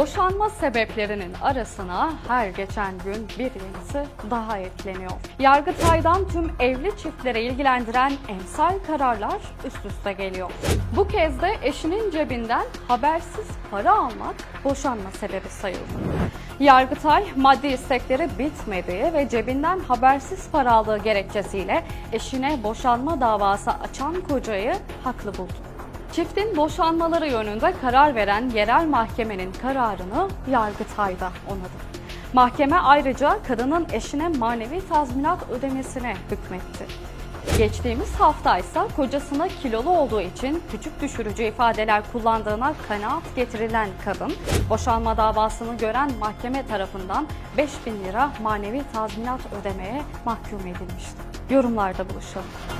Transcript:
Boşanma sebeplerinin arasına her geçen gün bir yenisi daha ekleniyor. Yargıtay'dan tüm evli çiftlere ilgilendiren emsal kararlar üst üste geliyor. Bu kez de eşinin cebinden habersiz para almak boşanma sebebi sayıldı. Yargıtay maddi istekleri bitmediği ve cebinden habersiz para aldığı gerekçesiyle eşine boşanma davası açan kocayı haklı buldu. Çiftin boşanmaları yönünde karar veren yerel mahkemenin kararını Yargıtay'da onadı. Mahkeme ayrıca kadının eşine manevi tazminat ödemesine hükmetti. Geçtiğimiz hafta ise kocasına kilolu olduğu için küçük düşürücü ifadeler kullandığına kanaat getirilen kadın, boşanma davasını gören mahkeme tarafından 5000 lira manevi tazminat ödemeye mahkum edilmişti. Yorumlarda buluşalım.